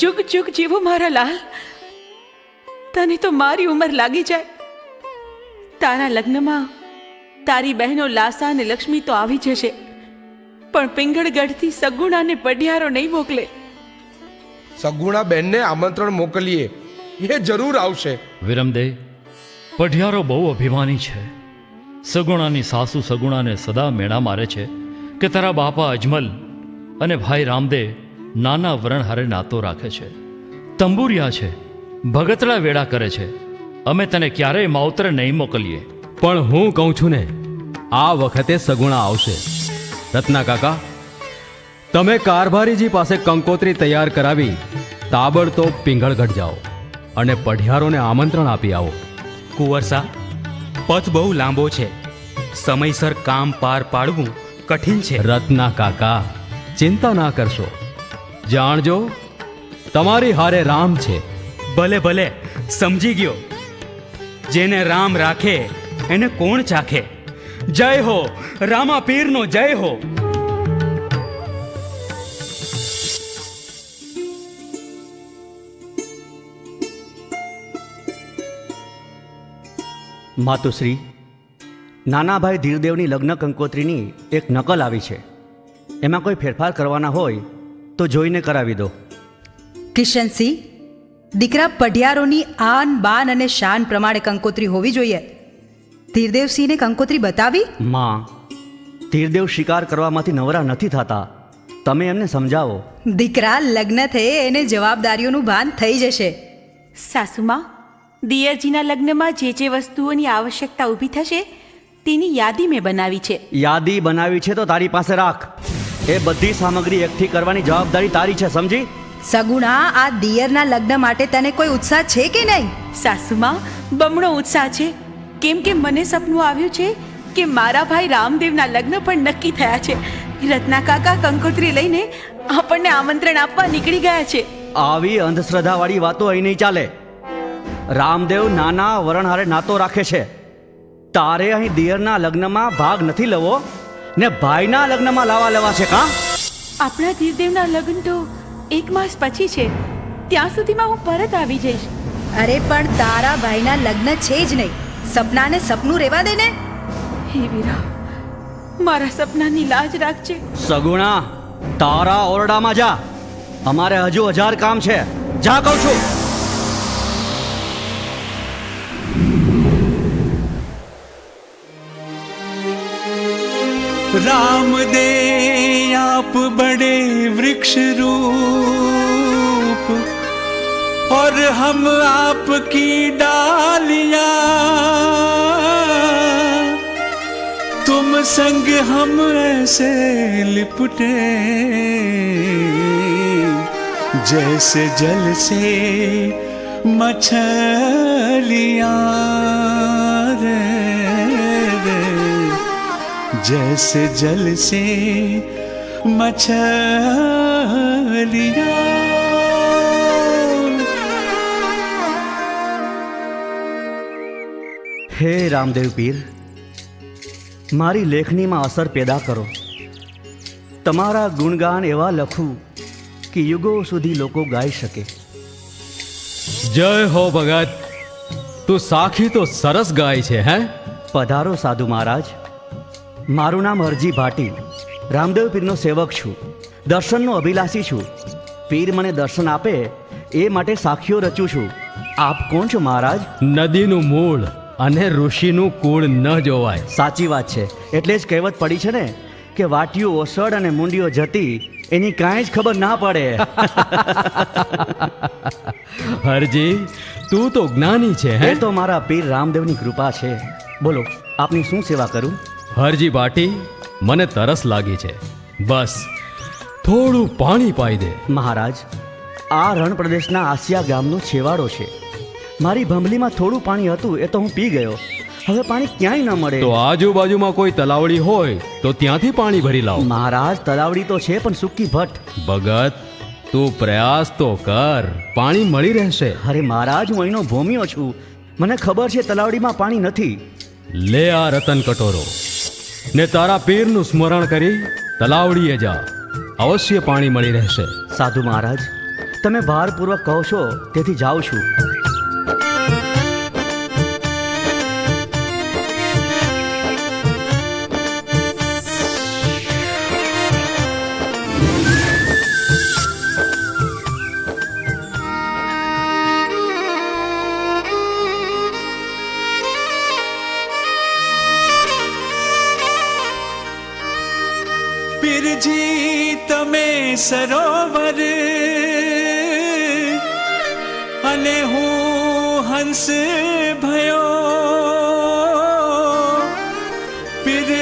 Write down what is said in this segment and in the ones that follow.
જુગ જુગ જીવો મારા લાલ. તને તો મારી ઉંમર લાગી જાય. તારા લગ્નમાં તારી બહેનો લાસા અને લક્ષ્મી તો આવી જશે. પણ પિંગળગઢથી સગુણાને પઢિયારો નહીં મોકલે. સગુણા બહેનને આમંત્રણ મોકલીએ. એ જરૂર આવશે. વિરમદે પઢિયારો બહુ અભિમાની છે. સગુણાની સાસુ સગુણાને સદા મેણા મારે છે કે તારા બાપા અજમલ અને ભાઈ રામદેવ નાના વરણ હારે નાતો રાખે છે. તંબુરિયા છે. ભગતડા વેળા કરે છે. અમે તને ક્યારેય માવતર નહીં મોકલીએ. પણ હું કહું છું ને આ વખતે સગુણા આવશે. રત્ના કાકા તમે કારભારીજી પાસે કંકોત્રી તૈયાર કરાવી તાબડતોબ પિંગળગઢ જાઓ અને પઢિયારોને આમંત્રણ આપી આવો. કુંવરસા પથ બહુ લાંબો છે. સમયસર કામ પાર પાડવું કઠિન છે. રત્ના કાકા ચિંતા ના કરશો. જાણજો, તમારી હારે રામ છે. ભલે ભલે, સમજી ગયો. જેને રામ રાખે, એને કોણ ચાખે? જય હો રામા પીરનો જય હો. માતુશ્રી નાના ભાઈ ધીરદેવની લગ્ન કંકોત્રીની એક નકલ આવી છે. એમાં કોઈ ફેરફાર કરવાના હોય તો જોઈને કરાવી દો. કિશનસિંહ દીકરા પઢિયારોની આન બાન અને શાન પ્રમાણે કંકોત્રી હોવી જોઈએ. ધીરદેવસિંહને કંકોત્રી બતાવી? માં ધીરદેવ શિકાર કરવામાંથી નવરા નથી થતા. તમે એમને સમજાવો. દીકરા લગ્ન થયે એને જવાબદારીઓનું ભાન થઈ જશે. સાસુમાં દિયરજીના લગ્નમાં જે જે વસ્તુઓની આવશ્યકતા ઊભી થશે તેની યાદી મેં બનાવી છે. યાદી બનાવી છે તો તારી પાસે રાખ. એ બધી સામગ્રી એકઠી કરવાની જવાબદારી તારી છે સમજી? સગુણા આ દિયરના લગ્ન માટે તને કોઈ ઉત્સાહ છે કે નહીં? સાસુમાં બમણો ઉત્સાહ છે. કેમ કે મને સપનું આવ્યું છે કે મારા ભાઈ રામદેવના લગ્ન પણ નક્કી થયા છે. રત્ના કાકા કંકોત્રી લઈને આપણને આમંત્રણ આપવા નીકળી ગયા છે. આવી અંધશ્રદ્ધાવાળી વાતો અહીં નહીં ચાલે. રામદેવ નાના વરણહારે નાતો રાખે છે. તારે અહીં દિયરના લગ્નમાં ભાગ નથી લેવો. ને ભાઈના લગ્નમાં લાવા લેવા છે કા? આપણા ધીરદેવના લગ્ન તો એક માસ પછી છે. ત્યાં સુધીમાં હું પરત આવી જઈશ. અરે પણ તારા ભાઈના લગ્ન છે જ નહીં. સપનાને સપનું રહેવા દે ને. હે વીરા મારા સપનાની લાજ રાખજે. સગુણા તારા ઓરડામાં જા. અમારે હજુ હજાર કામ છે. જા કહું છું. राम दे आप बड़े वृक्ष रूप। और हम आपकी डालिया। तुम संग हम ऐसे लिपटे। जैसे जल से मछलियाँ। रे रे। जैसे जल से मछलियां હે રામદેવ પીર મારી લેખનીમાં અસર પેદા કરો તમારા ગુણગાન એવા લખું કે યુગો સુધી લોકો ગાઈ શકે જય હો ભગત તું સાખી તો સરસ ગાય છે હે પધારો સાધુ મહારાજ મારું નામ અરજી ભાટી રામદેવ પીરનો સેવક છું. દર્શનનો અભિલાષી છું. પીર મને દર્શન આપે એ માટે સાખીઓ રચું છું. આપ કોણ છો મહારાજ? નદીનું મૂળ અને ઋષિનું કુળ ન જોવાય. સાચી વાત છે. એટલે જ કહેવત પડી છે ને કે વાટીઓ ઓસડ અને મુંડીઓ જતી એની કાંઈ જ ખબર ના પડે. હરજી તું તો જ્ઞાની છે હે? એ તો મારા પીર રામદેવની કૃપા છે. બોલો આપની શું સેવા કરું? હરજી બાટી મને તરસ લાગી છે. બસ થોડું પાણી પાઈ દે. મહારાજ આ રણ પ્રદેશના આસિયા ગામનો છેવાડો છે. મારી ભંભલીમાં થોડું પાણી હતું એ તો હું પી ગયો. હવે પાણી ક્યાંય ન મળે. તો આજુબાજુમાં કોઈ તલાવડી હોય તો ત્યાંથી પાણી ભરી લાવ. મહારાજ તલાવડી તો છે પણ સુકી ભટ્ટ. ભગત તું પ્રયાસ તો કર. પાણી મળી રહેશે. અરે મહારાજ હું અહીંનો ભૂમિયો છું. મને ખબર છે તલાવડીમાં પાણી નથી. લે આ રતન કટોરો. ને તારા પીરનું સ્મરણ કરી તલાવડીએ જા. અવશ્ય પાણી મળી રહેશે. સાધુ મહારાજ, તમે ભારપૂર્વક કહો છો, તેથી જાઉં છું.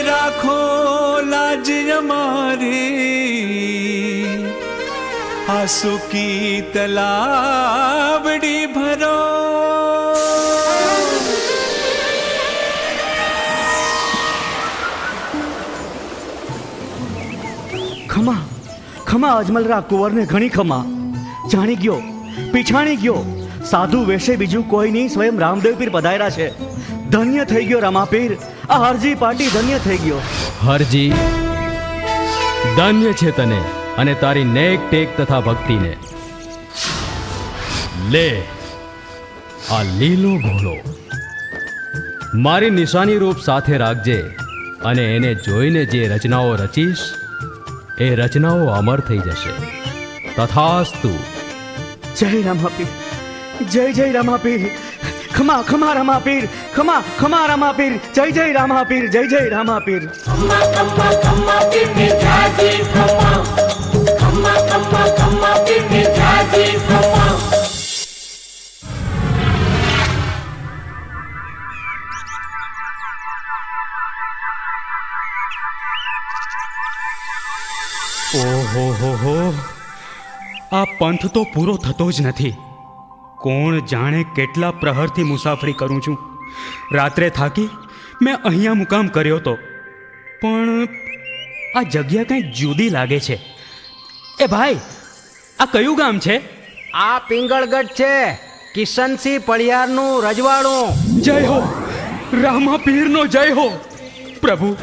રાખો લાજ અમારી. આંસુ કી તલાવડી ભરો. ખમા ખમા અજમલરા કુંવરને ઘણી ખમા. જાણી ગયો, પીછાણી ગયો. સાધુ વેશે બીજું કોઈ નહીં, સ્વયં રામદેવ પીર પધાર્યા છે. ધન્ય થઈ ગયો રમાપીર. આ હરજી પાટી ધન્ય થઈ ગયો. હરજી ધન્ય છે તને અને તારી નેક ટેક તથા ભક્તિને. લે આ લીલો ઘોડો. મારી નિશાની રૂપ સાથે રાખજે અને એને જોઈને જે રચનાઓ રચીશ એ રચનાઓ અમર થઈ જશે. તથાસ્તુ. જય રમાપીર. જય જય રમાપીર ખમા ખમા રમાપીર ખમા ખમા રમાપીર જય જય રામાપીર જય જય રામાપીર ઓહો હો હો. આ પંથ તો પૂરો થતો જ નથી. કોણ જાણે કેટલા પ્રહરથી મુસાફરી કરું છું? રાત્રે થાકી મેં અહીંયા મુકામ કર્યો તો. પણ આ જગ્યા કંઈક જુદી લાગે છે. એ ભાઈ આ કયું ગામ છે? આ પિંગળગઢ છે. કિશનસિંહ પડિયારનું રજવાડું. જય હો રામા પીરનો જય હો. પ્રભુ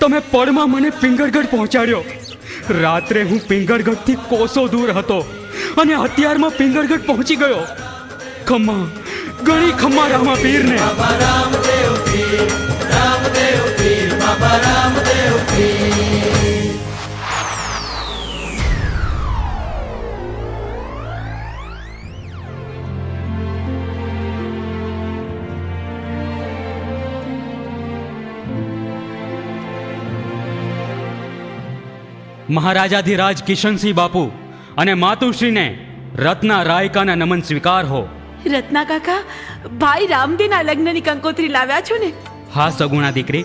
તમે પળમાં મને પિંગળગઢ પહોંચાડ્યો. રાત્રે હું પિંગળગઢથી કોસો દૂર હતો. અને અત્યારમાં પિંગરગઢ પહોંચી ગયો. ખમ્મા ગણી ખમ્મા રામા પીરને મહારાજાધિરાજ કિશનસિંહ બાપુ અને માતુશ્રીને રત્ના રાયકાના નમન સ્વીકાર હો. રત્ના કાકા ભાઈ રામદેવના લગ્નની કંકોત્રી લાવ્યા છો ને? હા સગુણા દીકરી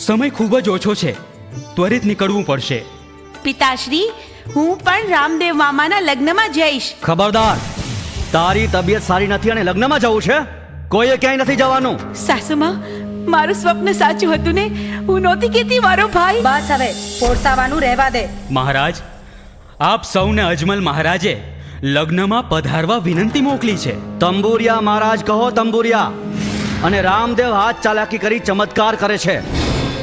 સમય ખૂબ જ ઓછો છે. ત્વરિત નીકળવું પડશે. પિતાશ્રી હું પણ રામદેવ મામાના લગ્નમાં જઈશ. ખબરદાર. તારી તબિયત સારી નથી અને લગ્નમાં જવું છે? કોઈએ ક્યાંય નથી જવાનું? સાસુમાં મારું સ્વપ્ન સાચું હતું ને? હું નહોતી કેતી મારો ભાઈ. બસ હવે પોરસાવાનું રહેવા દે. મહારાજ આપ સૌને અજમલ મહારાજે લગ્નમાં પધારવા વિનંતી મોકલી છે. તંબુરિયા મહારાજ કહો તંબુરિયા. અને રામદેવ હાથ ચાલાકી કરી ચમત્કાર કરે છે.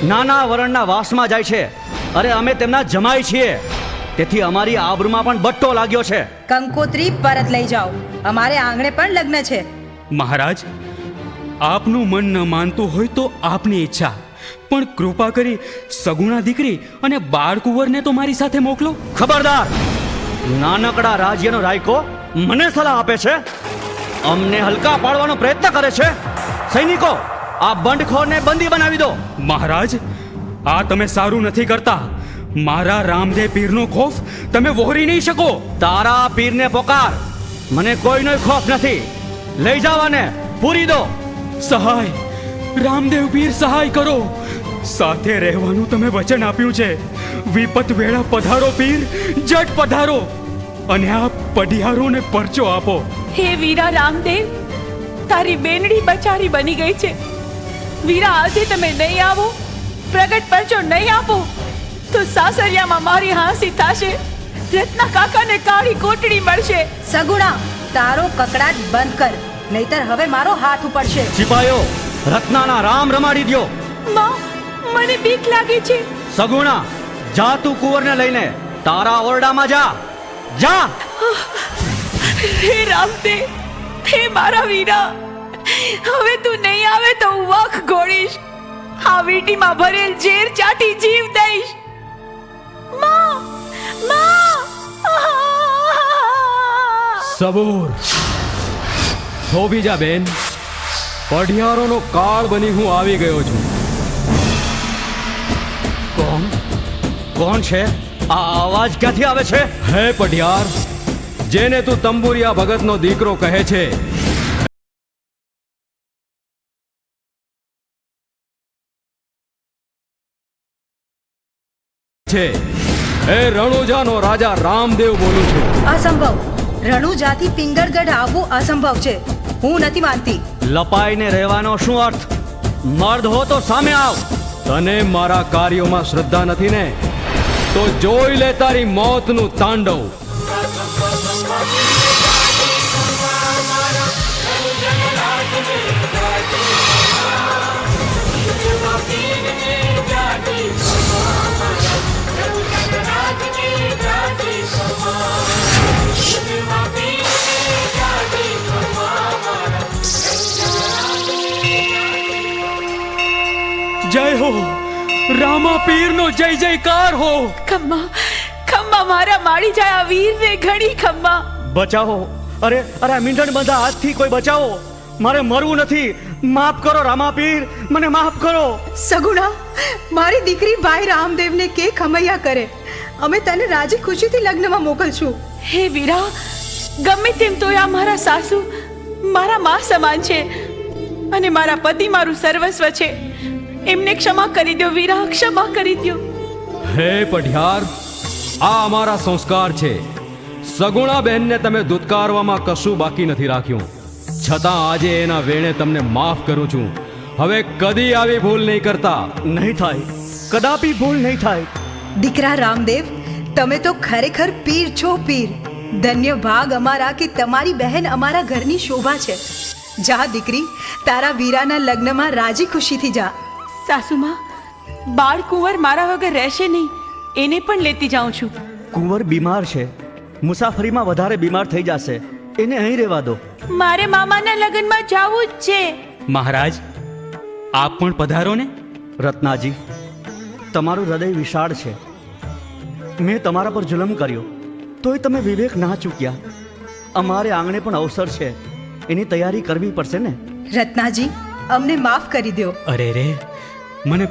નાના વરણના વાસમાં જાય છે. અરે અમે તેમના જમાય છીએ. તેથી અમારી આબરૂમાં પણ બટ્ટો લાગ્યો છે. કંકોત્રી પરત લઈ જાઓ. અમારે આંગણે પણ લગ્ન છે. મહારાજ આપનું મન ન માનતું હોય તો આપની ઈચ્છા. પણ કૃપા કરી સગુણા દીકરી અને બાળકુંવરને તો મારી સાથે મોકલો. ખબરદાર! નાનકડા રાજ્યનો રાયકો મને સલાહ આપે છે? અમને હલકા પાડવાનો પ્રયત્ન કરે છે? સૈનિકો આ બંડખોરને બંદી બનાવી દો. મહારાજ આ તમે સારું નથી કરતા. મારા રામદેવ પીરનો ખોફ તમે વહોરી નહીં શકો. તારા પીરને પોકાર. મને કોઈનો ખોફ નથી. લઈ જવાને પૂરી દો. સહાય. રામદેવ પીર સહાય કરો. સાથે રહેવાનું તમે વચન આપ્યું છે. વિપત વેળા પધારો પીર જટ પધારો. અને આ પઢિયારોને પરચો આપો. હે વીરા રામદેવ તારી બેનડી બચારી બની ગઈ છે. વીરા આજે તમે નહીં આવો પ્રગટ પરચો નહીં આપો તો સાસરિયામાં મારી હાંસી થશે. રત્ના કાકાને કાળી કોટડી મળશે. સગુણા તારો કકડાટ બંધ કર નહીતર હવે મારો હાથ ઉપડશે. સિપાહીઓ રત્નાના રામ રમાડી દ્યો. માં મને બીક લાગે છે. સગુણા જા તું કુંવરને લઈને. તારા ઓરડામાં જા. જા! હે રામતે હે મારા વીરા હવે તું નહીં આવે તો હું વખ ઘોડીશ આ વીટીમાં ભરેલ ઝેર ચાટી જીવ દઈશ. માં માં! સબૂર. થોભી જા બેન. પઢિયારોનો કાળ બની હું આવી ગયો છું. કોણ? કોણ છે? આ અવાજ ક્યાંથી આવે છે? હે પઢિયાર જેને તું તંબુરિયા ભગતનો દીકરો કહે છે. છે. એ રણુજાનો રાજા રામદેવ બોલું છું. અસંભવ. રણુજાથી પિંગળગઢ આવવું અસંભવ છે. હું નથી માનતી. લપાઈને રહેવાનો શું અર્થ? મર્દ હો તો સામે આવ. તને મારા કાર્યોમાં શ્રદ્ધા નથી ને? તો જોઈ લે તારી મોતનું તાંડવ. જય હો. રામા પીરનો જય જયકાર હો. ખમ્મા ખમ્મા મારા માડી જાય આ વીરને ઘણી ખમ્મા. બચાવો. અરે અરે મીંઢણ બંધા હાથથી કોઈ બચાવો. મારે મરવું નથી. માફ કરો રામાપીર મને માફ કરો. સગુણા મારી દીકરી ભાઈ રામદેવને કે ખમૈયા કરે? અમે તને રાજી ખુશીથી લગ્નમાં મોકલશું. હે વીરા ગમે તેમ તો આ મારા સાસુ મારા મા સમાન છે અને મારા પતિ મારું સર્વસ્વ છે. એમને ક્ષમા કરી દો વીરા ક્ષમા કરી દો હે પઢિયાર આ અમારા સંસ્કાર છે. સગુણા બહેનને તમે દુત્કારવામાં કશું બાકી નથી રાખ્યું. છતાં આજે એના વેણે તમને માફ કરું છું. હવે કદી આવી ભૂલ નહીં કરતા. નહીં થાય. કદાપી ભૂલ નહીં થાય. દીકરા રામદેવ તમે તો ખરેખર પીર છો પીર. ધન્ય ભાગ અમારા કે તમારી બહેન અમારા ઘરની શોભા છે. જા દીકરી તારા વીરાના લગ્નમાં રાજી ખુશીથી જા. સાસુમાં બાળ કુંવર મારા વગર રહેશે નહીં. એને પણ લેતી જાઉં છું. કુંવર બીમાર છે. મુસાફરીમાં વધારે બીમાર થઈ જશે. એને અહીં રહેવા દો. મારે મામાના લગ્નમાં જવું જ છે. મહારાજ આપ પણ પધારો ને? રત્નાજી તમારું હૃદય વિશાળ છે. મેં તમારા પર જુલમ કર્યો. તોય તમે વિવેક ના ચૂક્યા. અમારે આંગણે પણ અવસર છે. એની તૈયારી કરવી પડશે ને? રત્નાજી અમને માફ કરી દો અરે રે મને